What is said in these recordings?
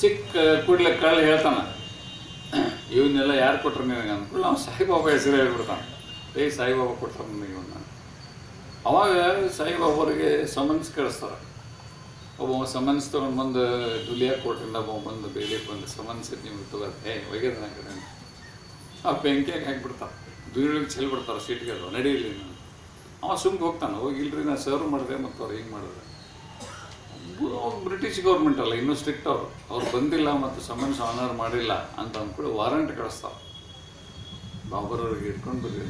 ಸಿಕ್ಕ ಕೂಡಲೇ ಕಳ್ಳ ಹೇಳ್ತಾನೆ. ಇವನ್ನೆಲ್ಲ ಯಾರು ಕೊಟ್ರು ನಿನಗೆ ಅಂದ್ಕೊಳ್ಳಿ ನಾವು ಸಾಯಿಬಾಬಾ ಹೆಸರು ಹೇಳ್ಬಿಡ್ತಾನೆ. ಏಯ್ ಸಾಯಿಬಾಬಾ ಕೊಟ್ರು ನನಗೆ ಇವನ್ನ ಅವಾಗ ಸಾಯಿಬಾಬಾರಿಗೆ ಸಮನ್ಸ್ ಕಳಿಸ್ತಾರೆ. ಒಬ್ಬ ಸಮನ್ಸ್ ತೊಗೊಂಡು ಬಂದು ದುಲಿಯಾ ಕೋರ್ಟಿಂದ ಒಬ್ಬ ಬಂದು ಬೇಲಿಗೆ ಬಂದು ಸಮನ್ಸ್ ನಿಮ್ಗೆ ತಗೋದು ಏ ಒಯ್ಯದ ನಾ ಕಡೆ. ಆ ಬೆಂಕಿಯಾಗಿ ಹಾಕ್ಬಿಡ್ತಾರೆ ದುಡಿಯೋಕೆ ಚೆಲ್ಬಿಡ್ತಾರೆ ಸೀಟ್ಗೆ ನಡೀಲಿ ನಾನು ಅವ ಸುಮ್ಗೆ ಹೋಗ್ತಾನೆ. ಹೋಗಿ ಇಲ್ರಿ ನಾನು ಸರ್ವ್ ಮಾಡಿದೆ ಮತ್ತು ಅವ್ರು ಹಿಂಗೆ ಮಾಡಿದ್ರೆ ಅವ್ರು ಬ್ರಿಟಿಷ್ ಗೌರ್ಮೆಂಟ್ ಅಲ್ಲ, ಇನ್ನೂ ಸ್ಟ್ರಿಕ್ಟ್ ಅವರು. ಅವ್ರು ಬಂದಿಲ್ಲ ಮತ್ತು ಸಮನ್ಸ್ ಆನರ್ ಮಾಡಿಲ್ಲ ಅಂತ ಅಂದ್ಕೊಂಡು ವಾರಂಟ್ ಕಳಿಸ್ತಾರೆ ಬಾಬರವ್ರಿಗೆ ಇಟ್ಕೊಂಡು ಬರ್ರಿ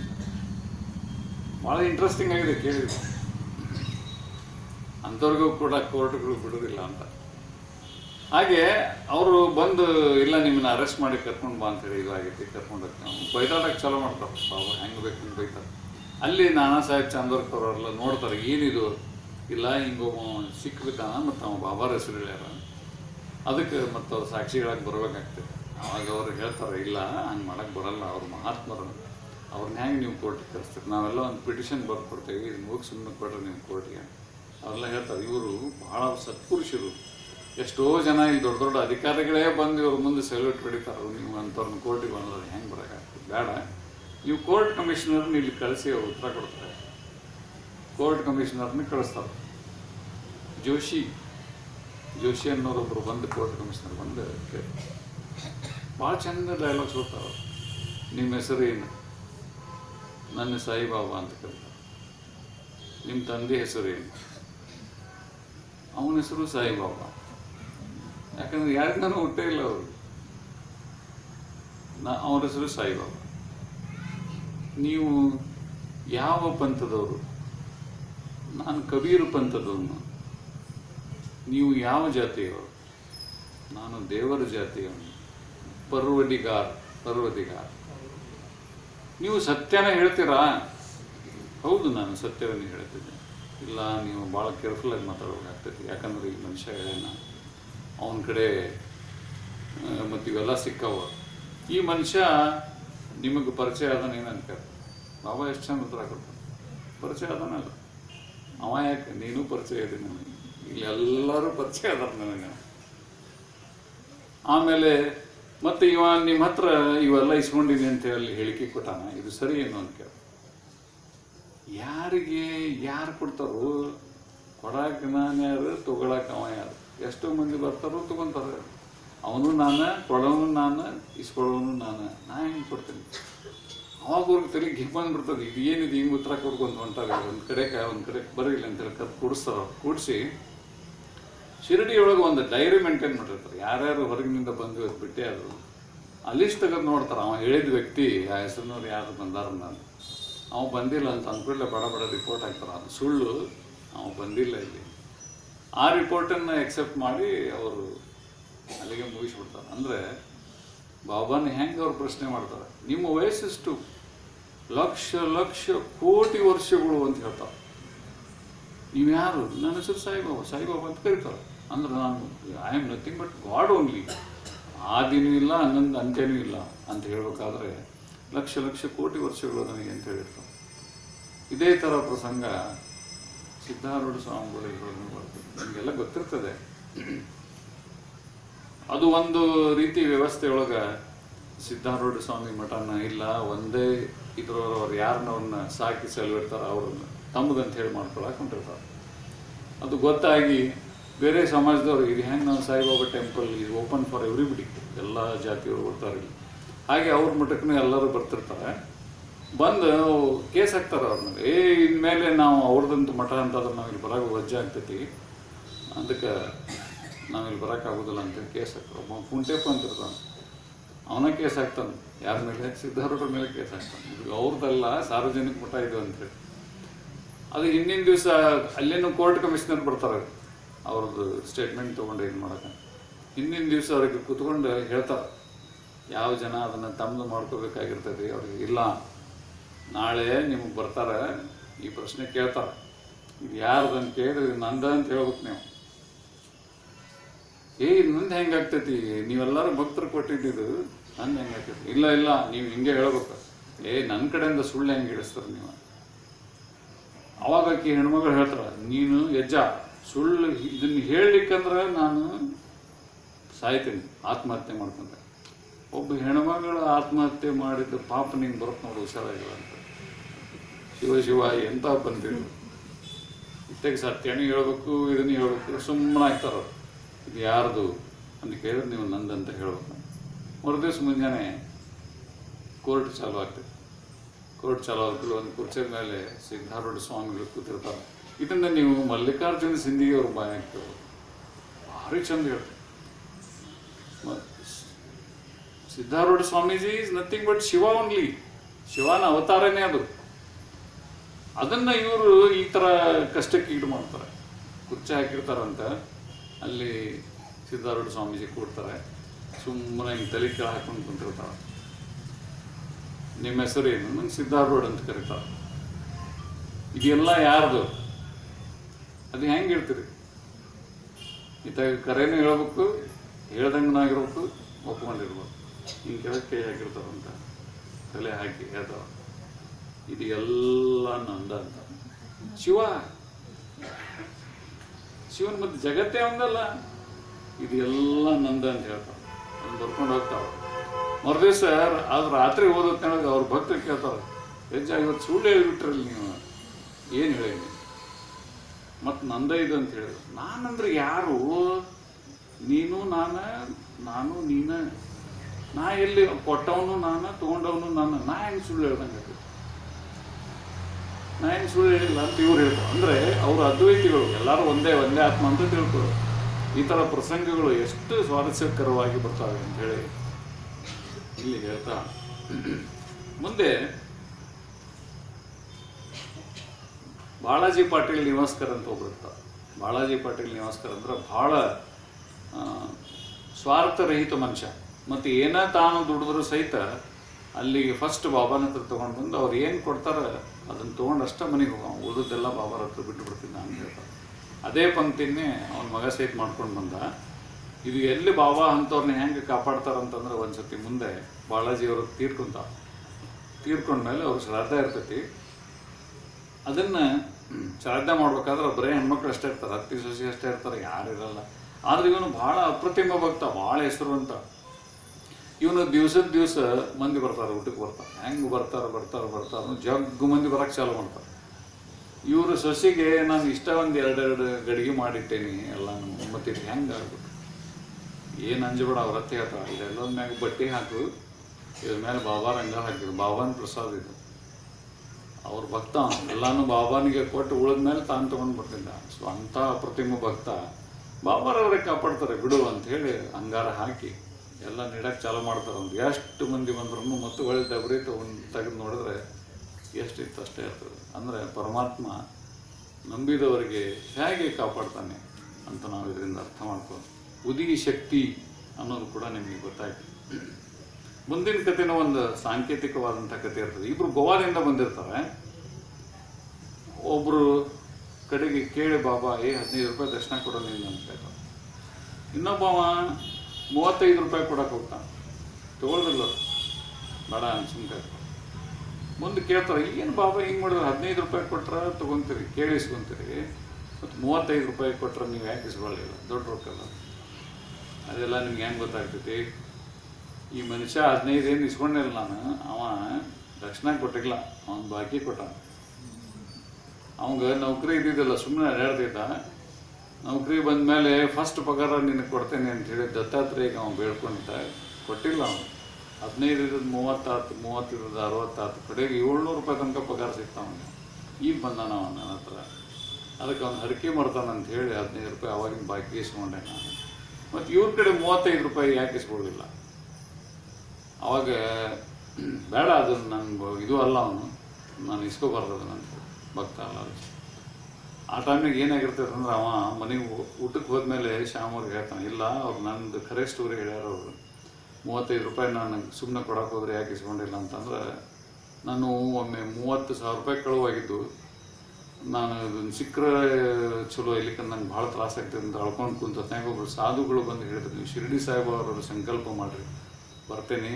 ಭಾಳ ಇಂಟ್ರೆಸ್ಟಿಂಗ್ ಆಗಿದೆ ಕೇಳಿದ್ರು. ಅಂಥವ್ರಿಗೂ ಕೂಡ ಕೋರ್ಟ್ಗಳು ಬಿಡೋದಿಲ್ಲ ಅಂತ. ಹಾಗೆ ಅವರು ಬಂದು, ಇಲ್ಲ ನಿಮ್ಮನ್ನ ಅರೆಸ್ಟ್ ಮಾಡಿ ಕರ್ಕೊಂಡು ಬಾ ಅಂತೇಳಿ ಇದಾಗೈತಿ ಕರ್ಕೊಂಡು ಹೋಗ್ತೀವಿ ಬೈದಾಟಕ್ಕೆ ಚಲೋ ಮಾಡ್ತಾರೆ ಬಾಬು, ಹೆಂಗೆ ಬೇಕು ಅಂತ ಬೈತಾರೆ. ಅಲ್ಲಿ ನಾನಾ ಸಾಹೇಬ್ ಚಾಂದೋರ್ಕರ್ ಅವರೆಲ್ಲ ನೋಡ್ತಾರೆ, ಏನಿದು? ಇಲ್ಲ ಹಿಂಗೊಬ್ಬ ಸಿಕ್ಬೇಕಾನ ಮತ್ತು ಅವ ಬಾಬಾರ ಹೆಸರು ಹೇಳ್ಯಾರ ಅದಕ್ಕೆ ಮತ್ತು ಅವ್ರು ಸಾಕ್ಷಿಗಳಾಗಿ ಬರ್ಬೇಕಾಗ್ತದೆ. ಆವಾಗ ಅವ್ರು ಹೇಳ್ತಾರೆ, ಇಲ್ಲ, ಹಂಗೆ ಮಾಡೋಕ್ಕೆ ಬರಲ್ಲ, ಅವ್ರು ಮಹಾತ್ಮರು. ಅವ್ರನ್ನ ಹ್ಯಾಂಗೆ ನೀವು ಕೋರ್ಟಿಗೆ ಕರೆಸ್ತೀರಿ. ನಾವೆಲ್ಲ ಒಂದು ಪಿಟಿಷನ್ ಬರ್ದು ಕೊಡ್ತೇವೆ ಇದು ಹೋಗಿ ಸುಮ್ಮನೆ ಕೊಡ್ರಿ ನೀವು ಕೋರ್ಟಿಗೆ ಅವರೆಲ್ಲ ಹೇಳ್ತಾರೆ, ಇವರು ಭಾಳ ಸತ್ಪುರುಷರು. ಎಷ್ಟೋ ಜನ ಇಲ್ಲಿ ದೊಡ್ಡ ದೊಡ್ಡ ಅಧಿಕಾರಿಗಳೇ ಬಂದು ಇವ್ರ ಮುಂದೆ ಸೆಲ್ಯೂಟ್ ಹೊಡಿತಾರೆ. ನೀವು ಅಂಥವ್ರನ್ನ ಕೋರ್ಟಿಗೆ ಬಂದ್ರೆ ಹೆಂಗೆ ಬರೋಕ್ಕಾಗ್ತದೆ ಬೇಡ. ನೀವು ಕೋರ್ಟ್ ಕಮಿಷನರ್ನ ಇಲ್ಲಿ ಕಳಿಸಿ ಅವ್ರು ಉತ್ತರ ಕೊಡ್ತಾರೆ. ಕೋರ್ಟ್ ಕಮಿಷನರ್ನ ಕಳಿಸ್ತಾರೆ. ಜೋಶಿ ಜೋಶಿ ಅನ್ನೋರೊಬ್ಬರು ಬಂದು ಕೋರ್ಟ್ ಕಮಿಷನರ್ ಬಂದು ಭಾಳ ಚಂದ ಡೈಲಾಗ್ಸ್ ಹೋಗ್ತಾವೆ ನಿಮ್ಮ ಹೆಸರು ಏನು? ನನ್ನ ಸಾಯಿಬಾಬಾ ಅಂತ ಕರೀತಾರೆ. ನಿಮ್ಮ ತಂದೆ ಹೆಸರು ಏನು? ಅವನ ಹೆಸರು ಸಾಯಿಬಾಬಾ. ಯಾಕಂದ್ರೆ ಯಾರಿಗೂ ಹುಟ್ಟೇ ಇಲ್ಲ ಅವರು ನಾ ಅವನ ಹೆಸರು ಸಾಯಿಬಾಬಾ. ನೀವು ಯಾವ ಪಂಥದವರು? ನಾನು ಕಬೀರು ಪಂಥದವನು. ನೀವು ಯಾವ ಜಾತಿಯವರು? ನಾನು ದೇವರ ಜಾತಿಯವನು. ಪರ್ವಡಿಗಾರ್ ಪರ್ವದಿಗಾರ್. ನೀವು ಸತ್ಯನ ಹೇಳ್ತೀರಾ? ಹೌದು, ನಾನು ಸತ್ಯವನ್ನು ಹೇಳ್ತಿದ್ದೆ. ಇಲ್ಲ, ನೀವು ಭಾಳ ಕೇರ್ಫುಲ್ಲಾಗಿ ಮಾತಾಡಬೇಕಾಗ್ತೈತಿ ಯಾಕಂದ್ರೆ ಈ ಮನುಷ್ಯ ಹೇಳೇನ ಅವನ ಕಡೆ ಮತ್ತು ಇವೆಲ್ಲ ಸಿಕ್ಕವ. ಈ ಮನುಷ್ಯ ನಿಮಗೆ ಪರಿಚಯ ಆದನ ಏನಂತ ಬಾಬಾ ಎಷ್ಟು ಚಂದ ಉತ್ತರ ಕೊಡ್ತಾನೆ ಪರಿಚಯ ಆದನಲ್ಲ ಅವ ಯಾಕೆ? ನೀನು ಪರಿಚಯ ಇದೆ ನನಗೆ. ಇಲ್ಲಿ ಎಲ್ಲರೂ ಪರಿಚಯ ಅದಾರ ನನಗೆ. ಆಮೇಲೆ ಮತ್ತೆ ಇವ ನಿಮ್ಮ ಹತ್ರ ಇವೆಲ್ಲ ಇಸ್ಕೊಂಡಿದೆ ಅಂತ ಹೇಳಿ ಹೇಳಿಕೆ ಕೊಟ್ಟಾನ? ಇದು ಸರಿ ಏನು ಅಂತ ಕೇಳ. ಯಾರಿಗೆ ಯಾರು ಕೊಡ್ತಾರೋ, ಕೊಡಾಕ ನಾನು ಯಾರು, ತಗೊಳಕ ಅವ ಯಾರು? ಎಷ್ಟೋ ಮಂದಿ ಬರ್ತಾರೋ ತಗೊಂತಾರೆ. ಅವನು ನಾನು, ಕೊಡೋನು ನಾನು, ಇಸ್ಕೊಳ್ಳೋನು ನಾನು. ನಾ ಹೆಂಗೆ ಕೊಡ್ತೀನಿ? ಅವ್ರಿಗೆ ತಲೆಗೆ ಹಿಗ್ ಬಂದ್ಬಿಡ್ತದೆ ಇದು ಏನಿದೆ? ಹಿಂಗೆ ಉತ್ತರ ಕೊಡ್ಕೊಂಡು ಹೊಂಟಾರೆ ಒಂದು ಕಡೆ ಒಂದು ಕಡೆ ಬರಲಿಲ್ಲ ಅಂತೇಳಿ ಕರ್ ಕೂಡಿಸ್ತಾರ ಕೂಡಿಸಿ ಶಿರಡಿ ಒಳಗೆ ಒಂದು ಡೈರಿ ಮೇಂಟೈನ್ ಮಾಡಿರ್ತಾರೆ. ಯಾರ್ಯಾರು ಹೊರಗಿನಿಂದ ಬಂದು ಬಿಟ್ಟೆ ಅದು. ಲಿಸ್ಟ್ ತೆಗೆದು ನೋಡ್ತಾರೆ. ಅವ ಹೇಳಿದ ವ್ಯಕ್ತಿ, ಆ ಹೆಸರಿನವ್ರು ಯಾರು ಬಂದಾರನ್ನ ನಾನು ಅವ ಬಂದಿಲ್ಲ ಅಂತ ಅಂದ್ಕೊಳ್ಳೆ ಬಡ ಬಡ ರಿಪೋರ್ಟ್ ಹಾಕ್ತಾರೆ. ಅದು ಸುಳ್ಳು. ಅವ ಬಂದಿಲ್ಲ ಇಲ್ಲಿ. ಆ ರಿಪೋರ್ಟನ್ನು ಎಕ್ಸೆಪ್ಟ್ ಮಾಡಿ ಅವರು ಅಲ್ಲಿಗೆ ಮುಗಿಸ್ಬಿಡ್ತಾರೆ. ಅಂದರೆ ಬಾಬಾನ ಹೆಂಗೆ ಅವ್ರು ಪ್ರಶ್ನೆ ಮಾಡ್ತಾರೆ? ನಿಮ್ಮ ವಯಸ್ಸಿಷ್ಟು? ಲಕ್ಷ ಲಕ್ಷ, ಕೋಟಿ ವರ್ಷಗಳು ಅಂತ ಹೇಳ್ತಾರೆ. ನೀವು ಯಾರು? ನನ್ನ ಹೆಸರು ಸಾಯಿಬಾಬಾ. ಸಾಯಿಬಾಬಾ ಅಂತ ಕರೀತಾರೆ. ಅಂದ್ರೆ ನಾನು I am nothing but God only ಆದಿನೂ ಇಲ್ಲ ಹನ್ನೊಂದು ಅಂತ್ಯನೂ ಇಲ್ಲ ಅಂತ ಹೇಳ್ಬೇಕಾದ್ರೆ ಲಕ್ಷ ಲಕ್ಷ ಕೋಟಿ ವರ್ಷಗಳು ನನಗೆ ಅಂತ ಹೇಳಿರ್ತಾರೆ. ಇದೇ ಥರ ಪ್ರಸಂಗ ಸಿದ್ಧಾರೂಢ ಸ್ವಾಮಿಗಳು ನಿಮಗೆಲ್ಲ ಗೊತ್ತಿರ್ತದೆ. ಅದು ಒಂದು ರೀತಿ ವ್ಯವಸ್ಥೆಯೊಳಗೆ ಸಿದ್ಧಾರೂಢ ಸ್ವಾಮಿ ಮಠನ ಇಲ್ಲ, ಒಂದೇ ಇದ್ರವ್ರು ಅವ್ರು ಯಾರನ್ನವ್ರನ್ನ ಸಾಕಿ ಸೆಲ್ವಿರ್ತಾರ ಅವ್ರನ್ನ ತಮ್ಮದಂತ ಹೇಳಿ ಮಾಡ್ಕೊಳಕ್ ಹೊಂಟಿರ್ತಾರೆ. ಅದು ಗೊತ್ತಾಗಿ ಬೇರೆ ಸಮಾಜದವ್ರು, ಇದು ಹೆಂಗೆ ನಾವು ಸಾಯಿಬಾಬಾ ಟೆಂಪಲ್ ಇದು ಓಪನ್ ಫಾರ್ ಎವ್ರಿಬಡಿ ಎಲ್ಲ ಜಾತಿಯವರು ಬರ್ತಾರೆ ಇಲ್ಲಿ. ಹಾಗೆ ಅವ್ರ ಮಠಕ್ಕೂ ಎಲ್ಲರೂ ಬರ್ತಿರ್ತಾರೆ. ಬಂದು ಕೇಸ್ ಹಾಕ್ತಾರೆ ಅವ್ರ ಮೇಲೆ. ಏ, ಇನ್ಮೇಲೆ ನಾವು ಅವ್ರದಂತ ಮಠ ಅಂತಾದ್ರೆ ನಾವು ಇಲ್ಲಿ ಬರೋಕೆ ವಜ್ಜೆ ಆಗ್ತೈತಿ. ಅದಕ್ಕೆ ನಾವಿಲ್ಲಿ ಬರೋಕ್ಕಾಗೋದಿಲ್ಲ ಅಂತೇಳಿ ಕೇಸ್ ಹಾಕ್ತಾರೆ. ಒಬ್ಬ ಕುಂಟೆಪ್ಪ ಅಂತಿರ್ತಾನೆ. ಅವನ ಕೇಸ್ ಹಾಕ್ತಾನೆ. ಯಾರ ಮೇಲೆ ಸಿದ್ಧಾರೂಢರ ಮೇಲೆ ಕೇಸ್ ಹಾಕ್ತಾನೆ. ಇದು ಅವ್ರದ್ದಲ್ಲ, ಸಾರ್ವಜನಿಕ ಮಠ ಇದು ಅಂತೇಳಿ ಅದು ಹಿಂದಿನ ದಿವಸ ಅಲ್ಲೇನು ಕೋರ್ಟ್ ಕಮಿಷನರ್ ಬರ್ತಾರೆ. ಅವ್ರದ್ದು ಸ್ಟೇಟ್ಮೆಂಟ್ ತೊಗೊಂಡು ಏನು ಮಾಡೋಕೆ ಹಿಂದಿನ ದಿವಸ ಅವ್ರಿಗೆ ಕುತ್ಕೊಂಡು ಹೇಳ್ತಾರೆ. ಯಾವ ಜನ ಅದನ್ನು ತಮ್ಮದು ಮಾಡ್ಕೋಬೇಕಾಗಿರ್ತದೆ? ಅವ್ರಿಗೆ ಇಲ್ಲ. ನಾಳೆ ನಿಮಗೆ ಬರ್ತಾರೆ. ಈ ಪ್ರಶ್ನೆ ಕೇಳ್ತಾರೆ. ಇದು ಯಾರ್ದು ಅಂತ ಕೇಳಿದ್ರೆ ಇದು ನಂದ ಅಂತ ಹೇಳ್ಬೇಕು ನೀವು. ಏ, ಇದು ಹೆಂಗೆ ಹೆಂಗಾಗ್ತೈತಿ ನೀವೆಲ್ಲರೂ ಭಕ್ತರು ಕೊಟ್ಟಿದ್ದು ನಂದು ಹೆಂಗಾಗ್ತೈತಿ ಇಲ್ಲ ಇಲ್ಲ, ನೀವು ಹಿಂಗೆ ಹೇಳ್ಬೇಕು. ಏ ನನ್ನ ಕಡೆಯಿಂದ ಸುಳ್ಳು ಹೆಂಗೆ ಇಡಿಸ್ತಾರೆ ನೀವು? ಅವಾಗ ಆಕೆ ಹೆಣ್ಮಗಳು ಹೇಳ್ತಾರೆ ನೀನು ಯಜ್ಜ, ಸುಳ್ಳು ಇದನ್ನು ಹೇಳಲಿಕ್ಕಂದ್ರೆ ನಾನು ಸಾಯ್ತೀನಿ, ಆತ್ಮಹತ್ಯೆ ಮಾಡ್ಕೊಂಡೆ. ಒಬ್ಬ ಹೆಣ್ಮಗಳು ಆತ್ಮಹತ್ಯೆ ಮಾಡಿದ್ದು ಪಾಪ ನಿಂಗೆ ಬರುತ್ತೆ ನೋಡು ಹುಷಾರಾಗಿಲ್ಲ ಅಂತ. ಶಿವ ಶಿವ, ಎಂತ ಬಂದಿರು ಇತ್ತಾಗ ಸತ್ಯನೂ ಹೇಳ್ಬೇಕು, ಇದನ್ನು ಹೇಳ್ಬೇಕು ಸುಮ್ಮನೆ ಆಗ್ತಾರ ಇದು ಯಾರ್ದು ಅಂತ ಕೇಳಿದ್ರೆ ನೀವು ನಂದಂತ ಮೂರು ದಿವಸ ಮುಂಜಾನೆ ಕೋರ್ಟ್ ಚಾಲು ಆಗ್ತದೆ. ಕೋರ್ಟ್ ಚಾಲು ಆಗ್ತಿಲ್ಲ ಒಂದು ಕುರ್ಚಿ ಮೇಲೆ ಸಿದ್ಧಾರೂಢ ಸ್ವಾಮಿಗಳು ಕೂತಿರ್ತಾರೆ. ಇದನ್ನು ನೀವು ಮಲ್ಲಿಕಾರ್ಜುನ ಸಿಂಧಿಗೆ ಅವ್ರ ಬಾಯಿ ಭಾರಿ ಚಂದ ಹೇಳ್ತಾರೆ. Siddharoodha Swamiji is nothing but Shiva only. ಶಿವನ ಅವತಾರನೇ ಅದು. ಅದನ್ನ ಇವರು ಈ ತರ ಕಷ್ಟಕ್ಕೆ ಈಡು ಮಾಡ್ತಾರೆ. ಕುರ್ಚಿ ಹಾಕಿರ್ತಾರಂತ. ಅಲ್ಲಿ ಸಿದ್ಧಾರೂಢ ಸ್ವಾಮೀಜಿ ಕೂಡ್ತಾರೆ. ಸುಮ್ಮನೆ ಹಿಂಗೆ ತಲೆ ಕೆಳ ಹಾಕೊಂಡು ಕುಂತಿರ್ತಾರೆ ನಿಮ್ಮ ಹೆಸರು ಏನು? ನಂಗೆ ಸಿದ್ಧಾರೂಢ ಅಂತ ಕರೀತಾರೆ. ಇದೆಲ್ಲ ಯಾರ್ದು? ಅದು ಹೆಂಗೆ ಹೇಳ್ತೀರಿ? ಇತ್ತಾಗ ಕರೆನೂ ಹೇಳ್ಬೇಕು ಹೇಳ್ದಂಗನಾಗಿರ್ಬೇಕು ಒಪ್ಕೊಂಡಿರ್ಬೇಕು. ಹಿಂಗೆ ಕೆಳಕ್ಕೆ ಹಾಕಿರ್ತಾರಂತ ತಲೆ ಹಾಕಿ ಹೇಳ್ತಾವ ಇದು ಎಲ್ಲ ನಂದ ಅಂತ. ಶಿವ! ಶಿವನ್ ಮತ್ತೆ ಜಗತ್ತೇ ಒಂದಲ್ಲ. ಇದು ಎಲ್ಲ ನಂದ ಅಂತ ಹೇಳ್ತಾರೆ ಬರ್ಕೊಂಡು ಹೋಗ್ತಾವ ಮರುದಿವಸ ಅದು ರಾತ್ರಿ ಓದೋದ್ನೊಳಗೆ ಅವ್ರ ಭಕ್ತರು ಕೇಳ್ತಾರೆ ಹೆಚ್ಚಾಗಿ ಇವತ್ತು ಸುಳ್ಳು ಹೇಳಿಬಿಟ್ರಲ್ಲಿ ನೀವು. ಏನು ಹೇಳಿ ಮತ್ತು ನಂದ ಇದು ಅಂತ ಹೇಳಿದ್ರು. ನಾನಂದ್ರೆ ಯಾರು? ನೀನು, ನಾನ, ನಾನು, ನೀನ. ನಾ ಎಲ್ಲಿ ಕೊಟ್ಟವನು ನಾನು, ತಗೊಂಡವನು ನಾನು. ನಾ ಹೆಂಗೆ ಸುಳ್ಳು ಹೇಳ್ದಂಗೆ ಆಗುತ್ತೆ. ನಾ ಹೆಂಗೆ ಸುಳ್ಳು ಹೇಳಿಲ್ಲ ಅಂತ ಇವ್ರು ಹೇಳ್ತಾರೆ. ಅಂದರೆ ಅವರು ಅದ್ವೈತಿಗಳು ಎಲ್ಲರೂ ಒಂದೇ ಒಂದೇ ಆತ್ಮ ಅಂತ ತಿಳ್ಕೊಳ್ಳೋ ಈ ಥರ ಪ್ರಸಂಗಗಳು ಎಷ್ಟು ಸ್ವಾರಸ್ಯಕರವಾಗಿ ಬರ್ತವೆ ಅಂತ ಹೇಳಿ ಇಲ್ಲಿ ಹೇಳ್ತಾ. ಮುಂದೆ ಬಾಲಾಜಿ ಪಾಟೀಲ್ ನಿವಾಸ್ಕರ್ ಅಂತ ಇರ್ತಾರೆ. ಬಾಲಾಜಿ ಪಾಟೀಲ್ ನಿವಾಸ್ಕರ್ ಅಂದ್ರೆ ಭಾಳ ಸ್ವಾರ್ಥರಹಿತ ಮನುಷ್ಯ. ಮತ್ತು ಏನ ತಾನು ದುಡಿದ್ರೂ ಸಹಿತ ಅಲ್ಲಿಗೆ ಫಸ್ಟ್ ಬಾಬಾನ ಹತ್ರ ತೊಗೊಂಡು ಬಂದು ಅವ್ರು ಏನು ಕೊಡ್ತಾರೆ ಅದನ್ನು ತೊಗೊಂಡು ಅಷ್ಟೇ ಮನೆಗೆ ಹೋಗೋ. ಉಳಿದದ್ದೆಲ್ಲ ಬಾಬಾರ ಹತ್ರ ಬಿಟ್ಟು ಬಿಡ್ತೀನಿ ನಾನು ಹೇಳ್ತಾರೆ ಅದೇ ಪಂಕ್ತಿನೇ ಅವ್ನ ಮಗ ಸಹಿತ ಮಾಡ್ಕೊಂಡು ಬಂದ. ಇದು ಎಲ್ಲಿ ಬಾಬಾ ಅಂಥವ್ರನ್ನ ಹೆಂಗೆ ಕಾಪಾಡ್ತಾರಂತಂದ್ರೆ ಒಂದ್ಸತಿ ಮುಂದೆ ಬಾಳಾಜಿ ಅವರು ತೀರ್ಕೊಂತ. ತೀರ್ಕೊಂಡ್ಮೇಲೆ ಅವ್ರಿಗೆ ಶ್ರಾದ್ದ ಇರ್ತೈತಿ. ಅದನ್ನು ಶ್ರಾದ್ದ ಮಾಡ್ಬೇಕಾದ್ರೆ ಬರೀ ಹೆಣ್ಮಕ್ಳು ಅಷ್ಟೇ ಇರ್ತಾರೆ ಹತ್ತಿ ಸೊಸಿ ಅಷ್ಟೇ ಇರ್ತಾರೆ, ಯಾರು ಇರಲ್ಲ. ಆದ್ರೆ ಇವನು ಭಾಳ ಅಪ್ರತಿಮ ಭಕ್ತ, ಭಾಳ ಹೆಸರುವಂತ ಇವನು ದಿವಸ ದಿವಸ ಮಂದಿ ಬರ್ತಾರೆ, ಊಟಕ್ಕೆ ಬರ್ತಾರೆ. ಹೆಂಗೆ ಬರ್ತಾರೆ ಬರ್ತಾರೆ ಬರ್ತಾರೆ ಜಗ್ಗು ಮಂದಿ ಬರಕ್ಕೆ ಚಾಲು ಮಾಡ್ತಾರೆ. ಇವರು ಸಸಿಗೆ ನಾನು ಇಷ್ಟ ಒಂದು ಎರಡೆರಡು ಗಡಿಗೆ ಮಾಡಿಟ್ಟೇನಿ, ಎಲ್ಲ ಮತ್ತೆ ಇದು ಹೆಂಗೆ ಆಗ್ಬಿಟ್ಟು ಏನು ಅಂಜಬೇಡ, ಅವ್ರ ಹತ್ತಿ ಹೇಳ್ತಾರೆ ಇದೆಲ್ಲದ ಮ್ಯಾಗ ಬಟ್ಟೆ ಹಾಕು, ಇದ್ರ ಮೇಲೆ ಬಾಬಾ ರಂಗ ಹಾಕಿದ್ರು. ಬಾಬಾನ ಪ್ರಸಾದ ಇದು. ಅವ್ರ ಭಕ್ತ. ಎಲ್ಲಾನು ಬಾಬಾನಿಗೆ ಕೊಟ್ಟು ಉಳಿದ್ಮೇಲೆ ತಾನು ತಗೊಂಡು ಬರ್ತಿದ್ದ. ಸೊ ಅಂಥ ಅಪ್ರತಿಮ ಭಕ್ತ. ಬಾಬಾರವರೇ ಕಾಪಾಡ್ತಾರೆ, ಬಿಡು ಅಂತ ಹೇಳಿ ಅಂಗಾರ ಹಾಕಿ. ಎಲ್ಲ ನೀಡಕ್ಕೆ ಚಾಲು ಮಾಡ್ತಾರೆ ಒಂದು ಎಷ್ಟು ಮಂದಿ ಬಂದ್ರು ಮತ್ತು ಒಳ್ಳೆ ಡಬ್ರಿ ತಗೊಂಡು ತೆಗೆದು ನೋಡಿದ್ರೆ ಎಷ್ಟಿತ್ತು ಅಷ್ಟೇ ಇರ್ತದೆ. ಅಂದರೆ ಪರಮಾತ್ಮ ನಂಬಿದವರಿಗೆ ಹೇಗೆ ಕಾಪಾಡ್ತಾನೆ ಅಂತ ನಾವು ಇದರಿಂದ ಅರ್ಥ ಮಾಡ್ಕೊಂಡು ಉದಿ ಶಕ್ತಿ ಅನ್ನೋದು ಕೂಡ ನಿಮಗೆ ಗೊತ್ತಾಯ್ತು. ಮುಂದಿನ ಕಥೆನ ಒಂದು ಸಾಂಕೇತಿಕವಾದಂಥ ಕಥೆ ಇರ್ತದೆ. ಇಬ್ಬರು ಗೋವಾದಿಂದ ಬಂದಿರ್ತಾರೆ. ಒಬ್ಬರು ಕಡೆಗೆ ಕೇಳಿ, ಬಾಬಾ, ಏ, ಹದಿನೈದು ರೂಪಾಯಿ ದರ್ಶನ ಕೊಡೋ ನೀನು ಅಂತ ಇನ್ನೊಬ್ಬವ ಮೂವತ್ತೈದು ರೂಪಾಯಿ ಕೊಡಕ್ಕೆ ಹೋಗ್ತಾನೆ. ತೊಗೊಳ್ದಿಲ್ಲ ಬೇಡ ಸುಮ್ಕೆ ಮುಂದೆ ಕೇಳ್ತಾರೆ, ಏನು ಬಾಬಾ ಹಿಂಗೆ ಮಾಡಿದ್ರೆ? ಹದಿನೈದು ರೂಪಾಯಿ ಕೊಟ್ರೆ ತೊಗೊಂತೀರಿ ಕೇಳಿ ಇಸ್ಕೊಂತೀರಿ ಮತ್ತು ಮೂವತ್ತೈದು ರೂಪಾಯಿ ಕೊಟ್ರೆ ನೀವು ಯಾಕೆ ಇಸ್ಕೊಳ್ಳಿಲ್ಲ ದೊಡ್ಡ ರೊಕ್ಕಲ್ಲ ಅದೆಲ್ಲ ನಿಮ್ಗೆ ಹೆಂಗೆ ಗೊತ್ತಾಗ್ತೈತಿ? ಈ ಮನುಷ್ಯ ಹದಿನೈದು ಏನು ಇಸ್ಕೊಂಡಿಲ್ಲ ನಾನು. ಅವ ದಕ್ಷಿಣ ಕೊಟ್ಟಿಲ್ಲ. ಅವನು ಬಾಕಿ ಕೊಟ್ಟ. ಅವಂಗೆ ನೌಕರಿ ಇದ್ದಿದ್ದಿಲ್ಲ. ಸುಮ್ಮನೆ ಅಡ್ಯಾಡ್ತಿದ್ದ ನೌಕರಿ ಬಂದ ಮೇಲೆ ಫಸ್ಟ್ ಪಗಾರ ನಿನಗೆ ಕೊಡ್ತೇನೆ ಅಂತ ಹೇಳಿ ದತ್ತಾತ್ರೇಯಗೆ ಅವ್ನು ಬೇಡ್ಕೊಂಡಿದ್ದ ಕೊಟ್ಟಿಲ್ಲ ಅವನು. ಹದಿನೈದು ಇರೋದು ಮೂವತ್ತಾತು ಮೂವತ್ತಿದ್ದದ್ದು ಅರವತ್ತಾತು ಕಡೆಗೆ ಏಳ್ನೂರು ರೂಪಾಯಿ ತನಕ ಪಗಾರ ಸಿಗ್ತಾವನು ಈಗ ಬಂದಾನ ಅವನು ನನ್ನ ಹತ್ರ. ಅದಕ್ಕೆ ಅವ್ನು ಹರಕೆ ಮಾಡ್ತಾನಂತ ಹೇಳಿ ಹದಿನೈದು ರೂಪಾಯಿ ಅವಾಗಿನ ಬಾಕಿ ಇಸ್ಕೊಂಡೆ ನಾನು. ಮತ್ತು ಇವ್ರ ಕಡೆ ಮೂವತ್ತೈದು ರೂಪಾಯಿ ಯಾಕೆ ಇಸ್ಕೊಳ್ಳಿಲ್ಲ ಅವಾಗ ಬೇಡ ಅದು ನನ್ನ ಇದು ಅಲ್ಲ ಅವನು. ನಾನು ಇಸ್ಕೋಬಾರ್ದು ಅದನ್ನು ಭಕ್ತ ಅಲ್ಲ ಅದು. ಆ ಟೈಮಿಗೆ ಏನಾಗಿರ್ತೈತೆ ಅಂದ್ರೆ ಅವ ಮನೆಗೆ ಊಟಕ್ಕೆ ಹೋದ್ಮೇಲೆ ಶ್ಯಾಮ್ ಅವ್ರಿಗೆ ಹೇಳ್ತಾನೆ, ಇಲ್ಲ, ಅವ್ರು ನಂದು ಖರೆ ಸ್ಟೋರಿ ಹೇಳ್ಯಾರ ಅವರು. ಮೂವತ್ತೈದು ರೂಪಾಯಿ ನಾನು ಸುಮ್ಮನೆ ಕೊಡೋಕೆ ಹೋದ್ರೆ ಯಾಕೆ ಇಸ್ಕೊಂಡಿಲ್ಲ ಅಂತಂದ್ರೆ, ನಾನು ಒಮ್ಮೆ ಮೂವತ್ತು ಸಾವಿರ ರೂಪಾಯಿ ಕಳುವಾಗಿದ್ದು, ನಾನು ಇದನ್ನು ಸಿಕ್ಕರೆ ಚಲೋ ಇಲ್ಲಿಕ್ಕೆ ನಂಗೆ ಭಾಳ ತ್ರಾಸ ಆಗ್ತದೆ ಅಂತ ಅಳ್ಕೊಂಡು ಕುಂತ ಹೊತ್ನ್ಯಾಗ ಒಬ್ರು ಸಾಧುಗಳು ಬಂದು ಹೇಳಿದ್ರು, ನೀವು ಶಿರಡಿ ಸಾಹೇಬ ಅವರು ಸಂಕಲ್ಪ ಮಾಡಿರಿ. ಬರ್ತೇನೆ.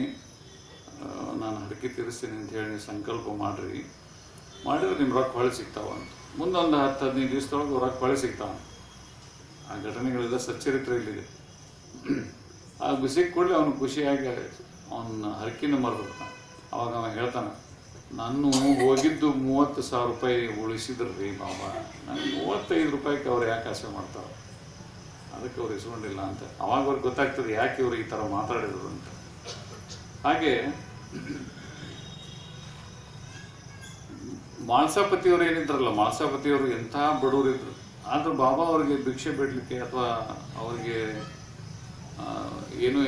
ನಾನು ಹಡಕಿ ತೀರಿಸ್ತೀನಿ ಅಂತ ಹೇಳಿ ಸಂಕಲ್ಪ ಮಾಡಿರಿ. ಮಾಡಿದ್ರೆ ನಿಮ್ಮ ರೊಕ್ಕ ಹೊಳೆ ಸಿಗ್ತಾವ ಅಂತ. ಮುಂದೆ ಒಂದು ಹತ್ತು ಹದಿನೈದು ದಿವಸದೊಳಗೆ ಹೊರಗೆ ಕೊಳೆ ಸಿಗ್ತಾವ. ಆ ಘಟನೆಗಳೆಲ್ಲ ಸಚ್ಚರಿತ್ರೆಯಲ್ಲಿದೆ ಆ ಬಿಸಿಗೆ ಕೂಡಲೇ ಅವನು ಖುಷಿಯಾಗಿ ಅವನ ಹರಕಿನ ಮರೆದಿರ್ತಾನೆ ಅವಾಗ ಅವ ಹೇಳ್ತಾನೆ, ನಾನು ಹೋಗಿದ್ದು ಮೂವತ್ತು ಸಾವಿರ ರೂಪಾಯಿ ಉಳಿಸಿದ್ರು ರೀ ಬಾಬಾ ನನಗೆ ಮೂವತ್ತೈದು ರೂಪಾಯಿಗೆ ಅವ್ರು ಯಾಕೆ ಆಸೆ ಮಾಡ್ತಾರೆ? ಅದಕ್ಕೆ ಅವ್ರು ಇಸ್ಕೊಂಡಿಲ್ಲ ಅಂತ. ಅವಾಗ ಅವ್ರಿಗೆ ಗೊತ್ತಾಗ್ತದೆ ಯಾಕೆ ಇವರು ಈ ಥರ ಮಾತಾಡಿದ್ರು ಅಂತ. ಹಾಗೆ ಮಾಳ್ಸಾಪತಿಯವರು ಏನಿದ್ರಲ್ಲ ಮಾಳ್ಸಾಪತಿಯವರು ಎಂಥ ಬಡವರು ಇದ್ರು ಆದರೂ ಬಾಬಾ ಅವರಿಗೆ ಭಿಕ್ಷೆ ಬಿಡಲಿಕ್ಕೆ ಅಥವಾ ಅವರಿಗೆ ಏನು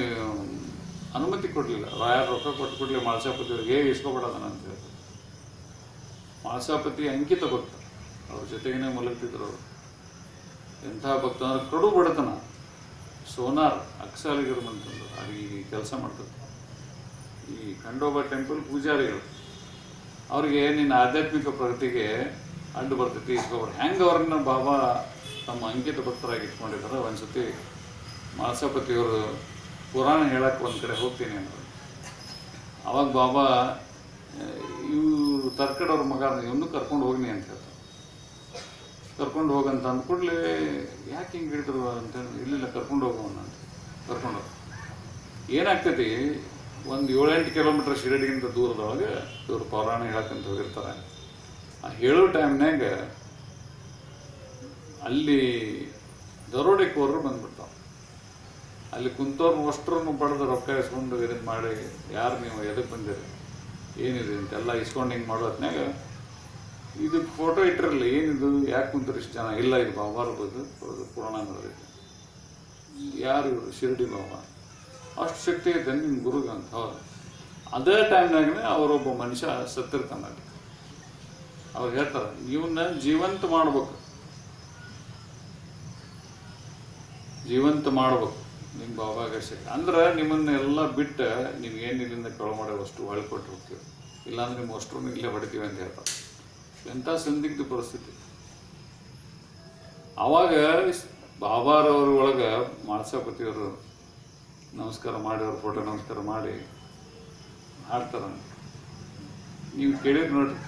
ಅನುಮತಿ ಕೊಡಲಿಲ್ಲ. ರಾಯರ್ ರೊಕ್ಕ ಕೊಟ್ಟು ಕೊಡಲಿ ಮಾಳ್ಸಾಪತಿಯವ್ರಿಗೆ ಏ, ಇಸ್ಕೊಬೇಡದನ ಅಂತ ಹೇಳಿದ್ರು ಮಾಳ್ಸಾಪತಿ ಅಂಕಿತ ಭಕ್ತ. ಅವ್ರ ಜೊತೆಗೇನೆ ಮಲಗ್ತಿದ್ರು ಅವರು. ಎಂಥ ಭಕ್ತ ಅಂದ್ರೆ ಕಡು ಬಡತನ. ಸೋನಾರ್, ಅಕ್ಸಾಲಿಗರು ಅಂತಂದು ಅಲ್ಲಿ ಕೆಲಸ ಮಾಡ್ತಾರೆ ಈ ಖಂಡೋಬಾ ಟೆಂಪಲ್ ಪೂಜಾರಿಗಳು. ಅವ್ರಿಗೆ ನಿನ್ನ ಆಧ್ಯಾತ್ಮಿಕ ಪ್ರಗತಿಗೆ ಅಡ್ಡು ಬರ್ತೈತಿ ಇಸ್ಕೊಬಾರ್ದು ಹೆಂಗೆ ಅವ್ರನ್ನ ಬಾಬಾ ತಮ್ಮ ಅಂಕಿತ ಭಕ್ತರಾಗಿ ಇಟ್ಕೊಂಡಿದ್ದಾರೆ, ಒಂದ್ಸತಿ ಮಾಸಪತಿಯವರು ಪುರಾಣ ಹೇಳಕ್ಕೆ ಒಂದು ಕಡೆ ಹೋಗ್ತೀನಿ ಅಂದರು ಅವಾಗ ಬಾಬಾ ಇವು ತರ್ಕಡವ್ರ ಮಗ, ಇವನು ಕರ್ಕೊಂಡು ಹೋಗ್ನಿ ಅಂತ ಹೇಳ್ತಾರೆ ಕರ್ಕೊಂಡು ಹೋಗಂತ ಅಂದ್ಕೂಡ್ಲೆ ಯಾಕೆ ಹಿಂಗೆ ಹಿಡಿದ್ರು ಅಂತ ಇಲ್ಲಿಲ್ಲ, ಕರ್ಕೊಂಡು ಹೋಗೋಣ ಅಂತ. ಕರ್ಕೊಂಡು ಏನಾಗ್ತೈತಿ ಒಂದು ಏಳೆಂಟು ಕಿಲೋಮೀಟರ್ ಶಿರಡಿಗಿಂತ ದೂರದೊಳಗೆ ಇವರು ಪೌರಾಣ ಹೇಳಕ್ಕಂತ ಹೋಗಿರ್ತಾರೆ. ಆ ಹೇಳೋ ಟೈಮ್ನಾಗ ಅಲ್ಲಿ ದರೋಡೆಕೋರರು ಬಂದ್ಬಿಡ್ತಾವೆ. ಅಲ್ಲಿ ಕುಂತವ್ರನ್ನ ಅಷ್ಟರನ್ನು ಪಡೆದು ರೊಕ್ಕ ಇಸ್ಕೊಂಡು ಇದನ್ನು ಮಾಡಿ, ಯಾರು ನೀವು ಎದಕ್ಕೆ ಬಂದಿರಿ? ಏನಿದೆ ಅಂತೆಲ್ಲ ಇಸ್ಕೊಂಡು ಹಿಂಗೆ ಮಾಡೋ ಹೊತ್ನ್ಯಾಗ ಇದು ಫೋಟೋ ಇಟ್ಟಿರಲಿ ಏನಿದು, ಯಾಕೆ ಕುಂತರು ಇಷ್ಟು ಜನ? ಇಲ್ಲ, ಇದು ಬಾಬಾರ ಬಂದು ಪುರಾಣ ನೋಡಿದೆ ಯಾರು ಇವರು? ಶಿರಡಿ ಬಾಬಾ ಅಷ್ಟು ಶಕ್ತಿ ಐತೆ ನಿಮ್ಮ ಗುರುಗೆ ಅಂತ. ಹೌದು ಅದೇ ಟೈಮ್ನಾಗನೇ ಅವರೊಬ್ಬ ಮನುಷ್ಯ ಸತ್ತಿರ್ತಾನೆ ಅವ್ರು ಹೇಳ್ತಾರೆ ಇವನ್ನ ಜೀವಂತ ಮಾಡ್ಬೇಕು. ಜೀವಂತ ಮಾಡ್ಬೇಕು ನಿಮ್ಮ ಬಾಬಾಗ ಶಕ್ತಿ. ಅಂದ್ರೆ ನಿಮ್ಮನ್ನೆಲ್ಲ ಬಿಟ್ಟು ನೀವು ಏನು ಇಲ್ಲಿಂದ ಕೆಳ ಮಾಡೋ ಅಷ್ಟು ಹೊಳೆ ಕೊಟ್ಟು ಹೋಗ್ತೀವಿ ಇಲ್ಲಾಂದ್ರೆ ನಿಮ್ಮ ಅಷ್ಟು ಇಲ್ಲೇ ಹೊಡಿತೀವಿ ಅಂತ ಹೇಳ್ತಾರೆ. ಎಂಥ ಸಂದಿಗ್ಧ ಪರಿಸ್ಥಿತಿ. ಅವಾಗ ಬಾಬಾರವ್ರ ಒಳಗೆ ಮಾಳ್ಸಾಪತಿಯವರು ನಮಸ್ಕಾರ ಮಾಡಿ, ಅವ್ರ ಫೋಟೋ ನಮಸ್ಕಾರ ಮಾಡಿ, ಹಾಡ್ತಾರೆ. ನೀವು ಕೇಳಿರಿ ನೋಡ್ರಿ.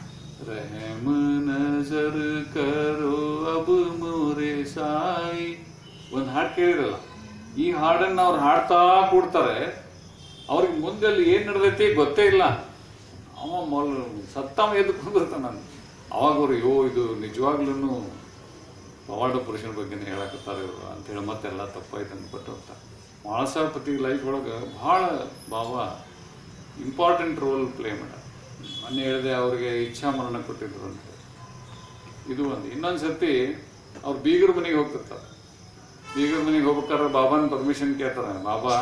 ರಹಮ ನಜರ್ ಕರೋ ಅಬ್ ಮೋರೆ ಸಾಯಿ. ಒಂದು ಹಾಡು ಕೇಳಿರಲ್ಲ ಈ ಹಾಡನ್ನು ಅವ್ರು ಹಾಡ್ತಾ ಕೂಡ್ತಾರೆ. ಅವ್ರಿಗೆ ಮುಂದೆ ಅಲ್ಲಿ ಏನು ನಡೆದೈತಿ ಗೊತ್ತೇ ಇಲ್ಲ. ಅವ ಮೊಲ್ ಸತ್ತಮ್ಮ ಎದ್ಕೊಂಡ್ಬಿಡ್ತಾನೆ ನಾನು ಅವಾಗ ಅವ್ರು ಯೋ ಇದು ನಿಜವಾಗ್ಲೂ ಪವಾಡ ಪುರುಷನ ಬಗ್ಗೆನೇ ಹೇಳಕತ್ತಾರೆ ಇವರು? ಅಂತೇಳಿ ಮತ್ತೆಲ್ಲ ತಪ್ಪಾಯ್ತು ಅಂದ್ಬಿಟ್ಟು ಹೋಗ್ತಾರೆ. ಮಾಳಸಾಪತಿ ಲೈಫ್ ಒಳಗೆ ಭಾಳ ಬಾಬಾ ಇಂಪಾರ್ಟೆಂಟ್ ರೋಲ್ ಪ್ಲೇ ಮಾಡ. ಮೊನ್ನೆ ಹೇಳಿದೆ ಅವ್ರಿಗೆ ಇಚ್ಛಾ ಮರಣ ಕೊಟ್ಟಿದ್ರು ಅಂತ. ಇದು ಒಂದು. ಇನ್ನೊಂದು ಸರ್ತಿ ಅವ್ರು ಬೀಗರ ಮನೆಗೆ ಹೋಗ್ತಿರ್ತಾರೆ. ಬೀಗರ ಮನೆಗೆ ಹೋಗ್ಬೇಕಾದ್ರೆ ಬಾಬಾನ ಪರ್ಮಿಷನ್ ಕೇಳ್ತಾರೆ. ಬಾಬಾ,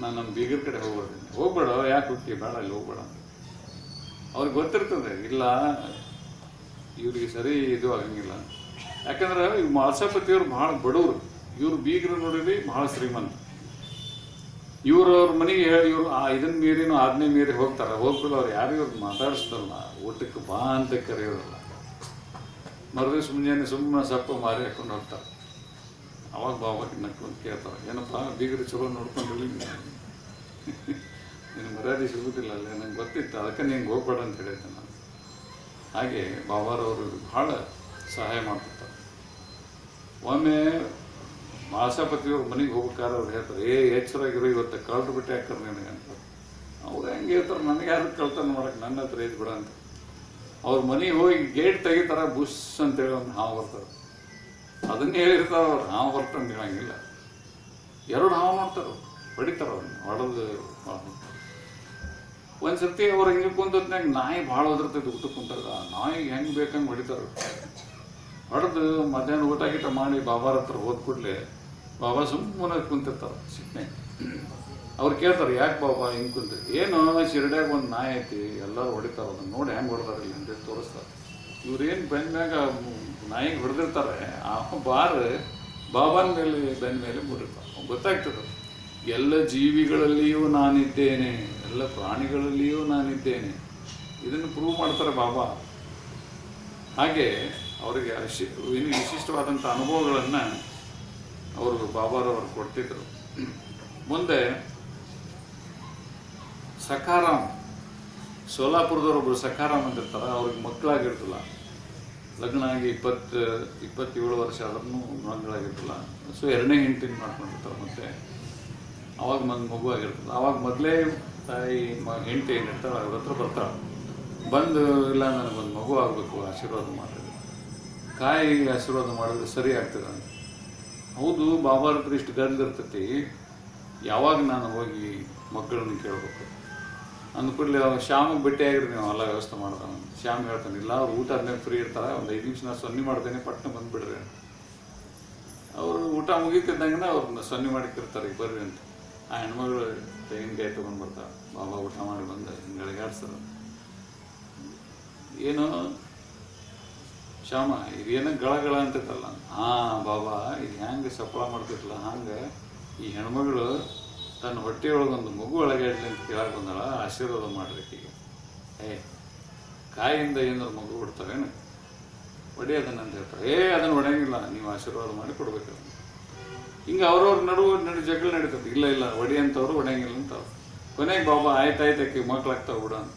ನಾನು ನಮ್ಮ ಬೀಗರ ಕಡೆ ಹೋಗ್ಬಿಡ್ತೀನಿ ಹೋಗ್ಬೇಡ, ಯಾಕೆ ಹುಟ್ಟಿ? ಬೇಡ, ಇಲ್ಲಿ ಹೋಗ್ಬೇಡ ಅವ್ರಿಗೆ ಗೊತ್ತಿರ್ತದೆ, ಇಲ್ಲ, ಇವ್ರಿಗೆ ಸರಿ ಇದು ಆಗಂಗಿಲ್ಲ. ಯಾಕಂದ್ರೆ ಇವ್ರು ಮಾಲ್ಸಾಪತಿಯವ್ರು ಭಾಳ ಬಡವರು. ಇವ್ರು ಬೀಗರು ನೋಡಿರಿ ಭಾಳ ಶ್ರೀಮಂತ. ಇವ್ರು ಅವ್ರ ಮನೆಗೆ ಇವ್ರು, ಆ ಇದನ್ನ ಮೀರಿನೂ ಆಜ್ಞೆ ಮೀರಿ ಹೋಗ್ತಾರೆ. ಹೋಗ್ಬಿಟ್ಟು ಅವ್ರು ಯಾರು ಇವ್ರು ಮಾತಾಡಿಸ್ತಾರಲ್ಲ, ಊಟಕ್ಕೆ ಬಾ ಅಂತ ಕರೆಯೋರಲ್ಲ. ಮರುದಿವ್ಸ ಮುಂಜಾನೆ ಸುಮ್ಮನೆ ಸಪ್ಪ ಮಾರಿ ಹಾಕೊಂಡು ಹೋಗ್ತಾರೆ. ಅವಾಗ ಬಾಬಾಗೆ ನಕ್ಕೊಂಡು ಕೇಳ್ತಾರೆ, ಏನಪ್ಪ, ಬೀಗರು ಚಲೋ ನೋಡ್ಕೊಂಡಿರಲಿ ನಿನ್ನ ಮರ್ಯಾದೆ ಸಿಗುದಿಲ್ಲ ಅಲ್ಲೇ, ನಂಗೆ ಗೊತ್ತಿತ್ತು, ಅದಕ್ಕೆ ನಿಂಗೆ ಹೋಗ್ಬೇಡ ಅಂತ ಹೇಳಿದ್ದೆ ನಾನು. ಹಾಗೆ ಬಾಬಾರವರು ಭಾಳ ಸಹಾಯ ಮಾಡ್ತಿರ್ತಾರೆ ಒಮ್ಮೆ ಮಾಸಾಪತಿಯವ್ರ ಮನೆಗೆ ಹೋಗ್ಬೇಕಾದ್ರೆ ಅವ್ರು ಹೇಳ್ತಾರೆ, ಏ, ಎಚ್ಚರಾಗಿರೋ, ಇವತ್ತು ಕಳ್ದು ಬಿಟ್ಟೆ ಹಾಕರ್ ನಿನಗೆ ಅಂತ. ಅವ್ರು ಹೆಂಗೆ ಹೇಳ್ತಾರೆ, ನನಗೆ ಯಾರು ಕಳ್ತನ ಮಾಡಕ್ಕೆ ನನ್ನ ಹತ್ರ ಇದು ಬಿಡ ಅಂತ. ಅವ್ರ ಮನೆಗೆ ಹೋಗಿ ಗೇಟ್ ತೆಗಿತಾರ, ಬುಸ್ ಅಂತೇಳಿ ಒಂದು ಹಾವು ಬರ್ತಾರೆ. ಅದನ್ನೇ ಹೇಳಿರ್ತಾರೆ, ಅವ್ರು ಹಾವು ಬರ್ತಾನೆ ಹೇಳಂಗಿಲ್ಲ ಎರಡು ಹಾವು ಮಾಡ್ತಾರೆ ಹೊಡಿತಾರೆ ಅವ್ರನ್ನ, ಹೊಡೆದು ಒಂದು ಸರ್ತಿ ಅವ್ರು ಹಿಂಗೆ ಕುಂತದ್ನಾಗ ನಾಯಿ ಭಾಳ ಒದರ್ತೈತೆ ಊಟ ಕುಂತಾಗ. ಆ ನಾಯಿಗೆ ಹೆಂಗೆ ಬೇಕಂಗೆ ಹೊಡಿತಾರೆ. ಹೊಡೆದು ಮಧ್ಯಾಹ್ನ ಊಟ ಗೀಟ ಮಾಡಿ, ಬಾಬಾರ ಹತ್ರ ಹೋದ ಬಾಬಾ ಸುಮ್ಮನೆ ಕುಂತಿರ್ತಾರೆ ಸಿಟ್ನೆ. ಅವ್ರು ಕೇಳ್ತಾರೆ, ಯಾಕೆ ಬಾಬಾ ಹಿಂಗೆ ಕುಂತ ಏನು ಶಿರಡ್ಯಾಗ ಒಂದು ನಾಯಿ ಐತಿ, ಎಲ್ಲರೂ ಹೊಡಿತಾರೆ, ಅದನ್ನ ನೋಡಿ ಹೆಂಗೆ ಹೊಡೆದಾರ ಇಲ್ಲಿ ಅಂತೇಳಿ ತೋರಿಸ್ತಾರೆ. ಇವ್ರೇನು ಬೆನ್ನ ಮ್ಯಾಗ ನಾಯಿಗೆ ಹೊಡೆದಿರ್ತಾರೆ, ಆ ಬಾರ್ ಬಾಬಾನ ಮೇಲೆ ಬೆನ್ನ ಮೇಲೆ ಮುಡಿರ್ತಾರೆ ಗೊತ್ತಾಗ್ತದೆ ಎಲ್ಲ ಜೀವಿಗಳಲ್ಲಿಯೂ ನಾನಿದ್ದೇನೆ, ಎಲ್ಲ ಪ್ರಾಣಿಗಳಲ್ಲಿಯೂ ನಾನಿದ್ದೇನೆ. ಇದನ್ನು ಪ್ರೂವ್ ಮಾಡ್ತಾರೆ ಬಾಬಾ. ಹಾಗೆ ಅವರಿಗೆ ವಿಶಿಷ್ಟವಾದಂಥ ಅನುಭವಗಳನ್ನು ಅವರು ಬಾಬಾರವರು ಕೊಡ್ತಿದ್ರು ಮುಂದೆ ಸಖಾರಾಮ್, ಸೋಲಾಪುರದವ್ರೊಬ್ರು ಸಖಾರಾಮ್ ಅಂತಿರ್ತಾರೆ, ಅವ್ರಿಗೆ ಮಕ್ಕಳಾಗಿರ್ತಲ್ಲ. ಲಗ್ನ ಆಗಿ ಇಪ್ಪತ್ತು, ಇಪ್ಪತ್ತೇಳು ವರ್ಷ ಆದ್ರೂ ಮಕ್ಕಳಾಗಿರ್ತಲ್ಲ. ಸೊ ಎರಡನೇ ಹೆಂಡತಿನ ಮಾಡ್ಕೊಂಡಿರ್ತಾರೆ ಮತ್ತೆ. ಅವಾಗ ಮಗ, ಮಗು ಆಗಿರ್ತದೆ ಅವಾಗ ಮೊದಲೇ ತಾಯಿ, ಮ, ಹೆಂಡತಿ ಏನಿರ್ತಾಳೆ ಅವ್ರ ಹತ್ರ ಬರ್ತಾಳೆ. ಬಂದು, ಇಲ್ಲ, ನನಗೊಂದು ಮಗು ಆಗಬೇಕು, ಆಶೀರ್ವಾದ ಮಾಡಿದ್ರೆ. ಕಾಯಿ ಆಶೀರ್ವಾದ ಮಾಡಿದ್ರೆ ಸರಿ ಆಗ್ತದೆ ಅಂತ. ಹೌದು ಹತ್ರ ಇಷ್ಟು ಗಂಧ ಯಾವಾಗ ನಾನು ಹೋಗಿ ಮಕ್ಕಳನ್ನು ಕೇಳಬೇಕು? ಅಂದ ಅವಾಗ ಶ್ಯಾಮಿಗೆ ಭೇಟಿ ಆಗಿರಿ ನೀವು ಎಲ್ಲ ವ್ಯವಸ್ಥೆ ಮಾಡ್ತಾನೆ ಶ್ಯಾಮ್ ಹೇಳ್ತಾನೆ, ಇಲ್ಲ ಅವ್ರು ಊಟ ಆದ್ಮೇಲೆ ಫ್ರೀ ಇರ್ತಾರೆ, ಒಂದು ಐದು ನಿಮಿಷ ನಾನು ಸೊನ್ನೆ ಮಾಡ್ತೇನೆ, ಪಟ್ನೆ ಬಂದುಬಿಡ್ರಿ. ಅವರು ಊಟ ಮುಗೀತಿದ್ದಂಗೆ ಅವ್ರನ್ನ ಸೊನ್ನೆ ಮಾಡಿಕ್ಕಿರ್ತಾರೆ ಈಗ ಬರ್ರಿ ಅಂತ. ಆ ಹೆಣ್ಮಗಳು ತೆಂಗಿನಕಾಯಿ ತೊಗೊಂಡು ಬರ್ತಾರೆ ಬಾಬಾ, ಊಟ ಮಾಡಿ ಬಂದು, ಹಿಂಗೆ ಗಾಡ್ಸರ ಏನು ಶ್ಯಾಮ ಗಳ ಗಳ ಅಂತೈತಲ್ಲ ಹಾ ಬಾಬಾ, ಇದು ಹೆಂಗೆ ಸಫಲ ಮಾಡ್ತೈತಲ್ಲ ಹಂಗೆ ಈ ಹೆಣ್ಮಗಳು ತನ್ನ ಹೊಟ್ಟೆಯೊಳಗೊಂದು ಮಗು ಒಳಗಾಡ್ಲಿ ಅಂತ ಕೇಳಕ್ಕೆ ಬಂದಾಳ, ಆಶೀರ್ವಾದ ಮಾಡ್ರಿ ಈಗ. ಏ, ಕಾಯಿಂದ ಏನಾದ್ರು ಮಗು ಬಿಡ್ತಾರೇನು ಒಡಿ ಅದನ್ನ ಅಂತ ಹೇಳ್ತಾರೆ. ಏ, ಅದನ್ನ ಒಡೆಯಂಗಿಲ್ಲ ನೀವು ಆಶೀರ್ವಾದ ಮಾಡಿ ಕೊಡ್ಬೇಕು. ಹಿಂಗೆ ಅವ್ರವ್ರ ನಡುವೆ ನಡು ಜಗಳ ನಡೀತದೆ. ಇಲ್ಲ ಇಲ್ಲ ಒಡಿ ಅಂತವ್ರು ಒಡೆಯಂಗಿಲ್ಲ ಅಂತವ್ರು. ಕೊನೆಗೆ ಬಾಬಾ ಆಯ್ತಾಯ್ತು ಆಕಿ ಮಕ್ಳಾಗ್ತಾವ ಬಿಡ ಅಂತ.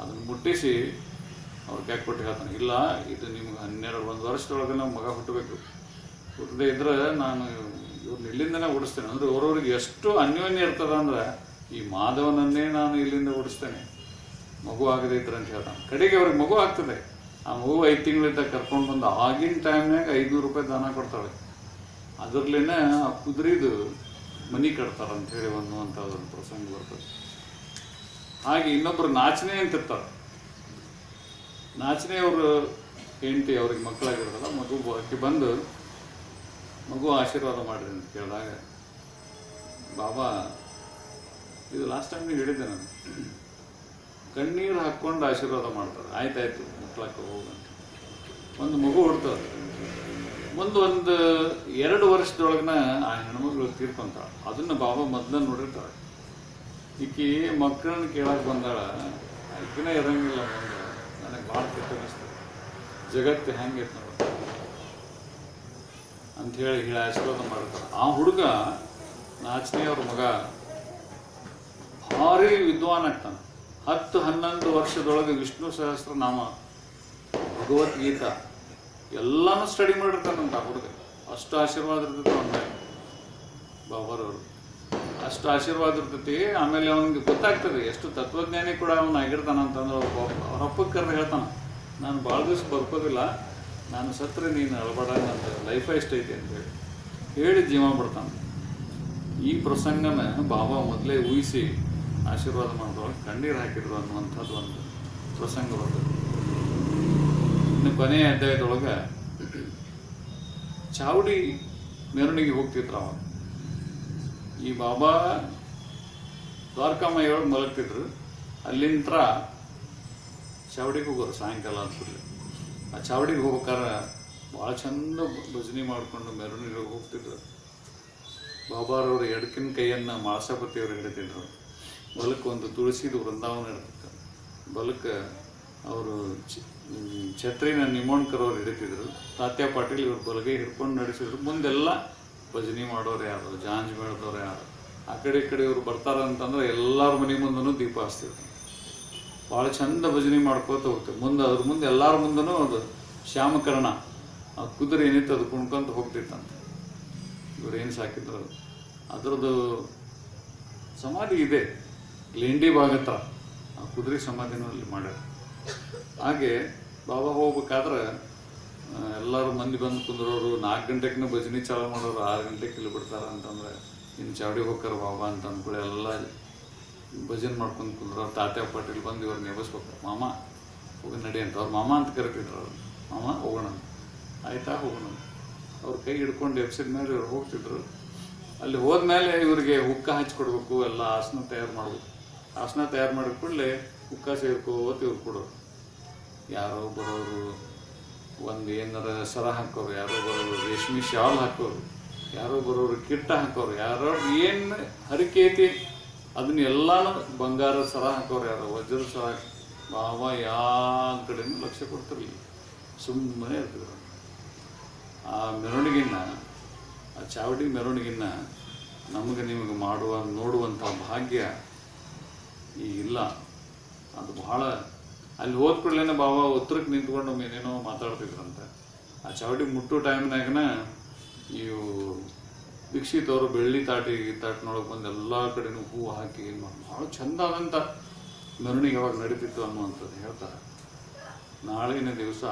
ಅದನ್ನ ಮುಟ್ಟಿಸಿ ಅವ್ರ ಕ್ಯಾಕ್ ಕೊಟ್ಟು ಹೇಳ್ತಾನೆ, ಇಲ್ಲ, ಇದು ನಿಮ್ಗೆ ಹನ್ನೆರಡು, ಒಂದು ವರ್ಷದೊಳಗೆ ನಾವು ಮಗ ಹುಟ್ಟಬೇಕು. ಹುಟ್ಟದೇ ಇದ್ರೆ ನಾನು ಇವ್ರನ್ನ ಇಲ್ಲಿಂದನೇ ಓಡಿಸ್ತೇನೆ. ಅಂದ್ರೆ ಅವ್ರವ್ರಿಗೆ ಎಷ್ಟು ಅನ್ಯೋನ್ಯ ಇರ್ತದ ಅಂದ್ರೆ ಈ ಮಾಧವನನ್ನೇ ನಾನು ಇಲ್ಲಿಂದ ಓಡಿಸ್ತೇನೆ. ಮಗು ಆಗದೆ ಇದ್ರೆ ಅಂತ ಹೇಳ್ತಾನೆ. ಕಡೆಗೆ ಅವ್ರಿಗೆ ಮಗು ಆಗ್ತದೆ. ಆ ಮಗು ಐದು ತಿಂಗಳಿದ್ದ ಕರ್ಕೊಂಡು ಬಂದು ಆಗಿನ ಟೈಮ್ನಾಗ ಐದುನೂರು ರೂಪಾಯಿ ದಾನ ಕೊಡ್ತಾಳೆ. ಅದರಲ್ಲೇ ಆ ಕುದುರೆದು ಮನಿ ಕಟ್ತಾರೆ ಹೇಳಿ ಅಂತ ಒಂದು ಪ್ರಸಂಗ ಬರ್ತದೆ. ಹಾಗೆ ಇನ್ನೊಬ್ಬರು ನಾಚನೆ ಅಂತಿರ್ತಾರೆ. ನಾಚನೆ ಅವರು ಹೆಂಡತಿ ಅವ್ರಿಗೆ ಮಕ್ಕಳಾಗಿರೋದಲ್ಲ, ಮಗು ಆಕೆ ಬಂದು ಮಗು ಆಶೀರ್ವಾದ ಮಾಡಿರಿ ಅಂತ ಕೇಳಿದಾಗ, ಬಾಬಾ, ಇದು ಲಾಸ್ಟ್ ಟೈಮ್ ನೀವು ಹೇಳಿದ್ದೆ ನಾನು. ಕಣ್ಣೀರು ಹಾಕ್ಕೊಂಡು ಆಶೀರ್ವಾದ ಮಾಡ್ತಾರೆ. ಆಯ್ತಾಯ್ತು ಮಕ್ಕಳಕ್ಕೆ ಹೋಗಂತ ಒಂದು ಮಗು ಹುಡ್ತದೆ. ಮುಂದೆ ಒಂದು ಎರಡು ವರ್ಷದೊಳಗನ ಆ ಹೆಣ್ಮಗಳು ತೀರ್ಕೊಂತಾಳೆ. ಅದನ್ನು ಬಾಬಾ ಮೊದಲ ನೋಡಿರ್ತಾಳೆ. ಈಕಿ ಮಕ್ಕಳನ್ನ ಕೇಳಕ್ಕೆ ಬಂದಾಳ. ಆಕಿನ ಇರಂಗಿಲ್ಲ ಮುಂದೆ. ನನಗೆ ಭಾಳ ಕೆಟ್ಟ ಅನಿಸ್ತದೆ ಜಗತ್ತು ಹೆಂಗೈತೆ ನೋಡ. ಅಂತ ಹೇಳಿ ಆಶೀರ್ವಾದ ಮಾಡ್ತಾರೆ. ಆ ಹುಡುಗ ನಾಚನೆ ಅವ್ರ ಮಗ ಭಾರಿ ವಿದ್ವಾನ್ ಆಗ್ತಾನೆ. ಹತ್ತು ಹನ್ನೊಂದು ವರ್ಷದೊಳಗೆ ವಿಷ್ಣು ಸಹಸ್ರನಾಮ ಭಗವದ್ಗೀತಾ ಎಲ್ಲಾನು ಸ್ಟಡಿ ಮಾಡಿರ್ತಾನಂತ ಆ ಹುಡುಗ. ಅಷ್ಟು ಆಶೀರ್ವಾದ ಇರ್ತದೆ ಅವನ ಬಾಬಾರವರು. ಅಷ್ಟು ಆಶೀರ್ವಾದ ಇರ್ತೈತಿ. ಆಮೇಲೆ ಅವನಿಗೆ ಗೊತ್ತಾಗ್ತದೆ, ಎಷ್ಟು ತತ್ವಜ್ಞಾನಿ ಕೂಡ ಅವನು ಆಗಿರ್ತಾನ ಅಂತಂದ್ರೆ ಅವ್ರ ಅಪ್ಪಗೆ ಕರೆದು ಹೇಳ್ತಾನೆ, ನಾನು ಭಾಳ ದಿವ್ಸ ಬದುಕೋದಿಲ್ಲ ನಾನು ಸತ್ರೆ ನೀನು ಅಳಬಾಡ ನನ್ನ ಲೈಫ್ ಐತಿ ಅಂತೇಳಿ ಹೇಳಿ. ಜೀವ ಬಿಡ್ತಾನೆ ಈ ಪ್ರಸಂಗನ ಬಾಬಾ ಮೊದಲೇ ಊಹಿಸಿ ಆಶೀರ್ವಾದ ಮಾಡಿದ್ರು ಕಣ್ಣೀರು ಹಾಕಿದ್ರು ಅನ್ನುವಂಥದ್ದು ಒಂದು ಪ್ರಸಂಗ ಬರ್ತದೆ. ಇನ್ನು ಕೊನೆಯ ಅಧ್ಯಾಯದೊಳಗೆ, ಚಾವಡಿ ಮೆರವಣಿಗೆ ಹೋಗ್ತಿದ್ರು ಅವಾಗ ಈ ಬಾಬಾ ದ್ವಾರಕಾಮಯ್ಯೊಳಗೆ ಮಲಗ್ತಿದ್ರು. ಅಲ್ಲಿಂದ ಚಾವಡಿಗೆ ಹೋಗೋರು, ಸಾಯಂಕಾಲ ಅಂದ್ಬಿಡ್ಲಿ ಆ ಚಾವಡಿಗೆ ಹೋಗ್ಬೇಕಾದ್ರೆ ಭಾಳ ಚಂದ ಭಜನೆ ಮಾಡಿಕೊಂಡು ಮೆರವಣಿಗೆ ಹೋಗ್ತಿದ್ರು. ಬಾಬಾರವರು ಎಡಕಿನ ಕೈಯನ್ನು ಮಾಳಸಾಪತಿಯವರು ಹಿಡಿತಿದ್ರು ಬಲಕ್ಕೆ ಒಂದು ತುಳಸಿದು ವೃಂದಾವನ ಇರ್ತಿತ್ತು. ಬಲಕ್ಕೆ ಅವರು ಛತ್ರಿನ ನಿಮೋಣ್ಕರ್ ಅವ್ರು ಹಿಡಿತಿದ್ರು. ತಾತ್ಯ ಪಾಟೀಲ್ ಇವರು ಬಲಗೈ ಹಿಡ್ಕೊಂಡು ನಡೆಸಿದ್ರು. ಮುಂದೆಲ್ಲ ಭಜನೆ ಮಾಡೋರು ಯಾರು ಜಾಂಜ್ ಬೆಳೆದವ್ರು ಯಾರು ಆ ಕಡೆ ಈ ಕಡೆ ಇವ್ರು ಬರ್ತಾರ ಅಂತಂದ್ರೆ ಎಲ್ಲರ ಮನೆ ಮುಂದೂ ದೀಪ ಹಾಸ್ತಿದ್ರು ಭಾಳ ಚಂದ ಭಜನೆ ಮಾಡ್ಕೋತ ಹೋಗ್ತೇವೆ ಮುಂದೆ ಅದ್ರ ಮುಂದೆ ಎಲ್ಲರ ಮುಂದನೂ ಅದು ಶ್ಯಾಮಕರಣ, ಆ ಕುದುರೆ ಏನಿತ್ತು ಅದು ಕುಣ್ಕೊಂತ ಹೋಗ್ತಿತ್ತಂತೆ. ಇವ್ರು ಏನು ಸಾಕಿದ್ರು ಅದರದ್ದು ಸಮಾಧಿ ಇದೆ. ಲಿಂಡಿ ಭಾಗತ್ತ ಆ ಕುದುರೆ ಸಮಾಧಿನೂ ಅಲ್ಲಿ ಮಾಡ್ಯಾರ. ಹಾಗೆ ಬಾಬಾ ಹೋಗ್ಬೇಕಾದ್ರೆ ಎಲ್ಲರೂ ಮಂದಿ ಬಂದು ಕುಂದ್ರೋರು, ನಾಲ್ಕು ಗಂಟೆಗೆ ಭಜನೆ ಚಾಲು ಮಾಡೋರು, ಆರು ಗಂಟೆಗೆ ಇಲ್ಲಿ ಬಿಡ್ತಾರೆ ಅಂತಂದ್ರೆ ಇನ್ನು ಚಾವಡಿ ಹೋಗ್ತಾರ ಬಾಬಾ ಅಂತ ಅಂದ್ಕೊಳ್ಳಿ ಎಲ್ಲ ಭಜನೆ ಮಾಡ್ಕೊಂಡು ಕುಂದ್ರು ತಾತ್ಯ ಪಾಟೀಲ್ ಬಂದು ಇವ್ರು ನೆಬಸ್ಬೇಕು. ಮಾಮ, ಹೋಗಿ ನಡಿ ಅಂತ. ಅವ್ರು ಮಾಮ ಅಂತ ಕರಿತಿದ್ರು ಅವ್ರು. ಮಾಮ, ಹೋಗೋಣ. ಆಯ್ತಾ, ಹೋಗೋಣ. ಅವ್ರ ಕೈ ಹಿಡ್ಕೊಂಡು ಎಬ್ಸಿದ ಮೇಲೆ ಇವ್ರು ಹೋಗ್ತಿದ್ರು. ಅಲ್ಲಿ ಹೋದ್ಮೇಲೆ ಇವ್ರಿಗೆ ಹುಕ್ಕ ಹಚ್ಕೊಡ್ಬೇಕು, ಎಲ್ಲ ಆಸನ ತಯಾರು ಮಾಡ್ಬೇಕು. ಆಸನ ತಯಾರು ಮಾಡಿದ ಕೂಡಲೇ ಹುಕ್ಕ ಸೇರ್ಕೋತ ಇವ್ರು ಕೊಡೋರು. ಯಾರೋ ಬರೋರು ಒಂದು ಏನಾರ ಸರ ಹಾಕೋರು, ಯಾರೋ ಬರೋರು ರೇಷ್ಮೆ ಶಾಲ್ ಹಾಕೋರು, ಯಾರೋ ಬರೋರು ಕಿಟ್ಟ ಹಾಕೋರು, ಯಾರೋ ಏನು ಹರಿಕೆ ಐತಿ ಅದನ್ನೆಲ್ಲ ಬಂಗಾರ ಸರ ಹಾಕೋರು ಯಾರೋ, ವಜ್ರ ಸರ ಬಾಬಾ ಯಾವ ಕಡೆನೂ ಲಕ್ಷ್ಯ ಕೊಡ್ತಿರಲಿಲ್ಲ ಸುಮ್ಮನೆ ಇರ್ತಿದ್ರು. ಆ ಮೆರವಣಿಗೆನ ಆ ಚಾವಡಿ ಮೆರವಣಿಗೆನ ನಮಗೆ ನಿಮಗೆ ಮಾಡುವ ನೋಡುವಂಥ ಭಾಗ್ಯ ಈಗಿಲ್ಲ ಅದು ಬಹಳ ಅಲ್ಲಿ ಹೋದ ಕೂಡಲೇ ಬಾಬಾ ಉತ್ತರಕ್ಕೆ ನಿಂತ್ಕೊಂಡು ಏನೇನೋ ಮಾತಾಡ್ತಿದ್ರಂತೆ. ಆ ಚಾವಡಿ ಮುಟ್ಟು ಟೈಮ್ನಾಗನ ಇವು ದೀಕ್ಷಿತವರು ಬೆಳ್ಳಿ ತಾಟಿ ತಾಟಿನೊಳಗೆ ಬಂದು ಎಲ್ಲ ಕಡೆನೂ ಹೂ ಹಾಕಿ ಭಾಳ ಚಂದ ಆದಂಥ ಮೆರವಣಿಗೆ ಯಾವಾಗ ನಡೀತಿತ್ತು ಅನ್ನುವಂಥದ್ದು ಹೇಳ್ತಾರೆ. ನಾಳಿನ ದಿವಸ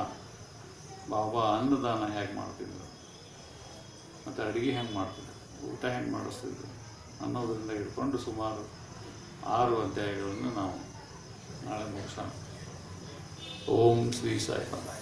ಬಾಬಾ ಅನ್ನದಾನ ಹೇಗೆ ಮಾಡ್ತಿದ್ರು? ಮತ್ತು ಅಡುಗೆ ಹೆಂಗೆ ಮಾಡ್ತಿದ್ರು? ಊಟ ಹೆಂಗೆ ಮಾಡಿಸ್ತಿದ್ರು? ಅನ್ನೋದರಿಂದ ಹಿಡ್ಕೊಂಡು ಸುಮಾರು ಆರು ಅಧ್ಯಾಯಗಳನ್ನು ನಾವು ನಾಳೆ ಮುಗಿಸೋಣ. ஓம் ஸ்ரீ சாய்பாபா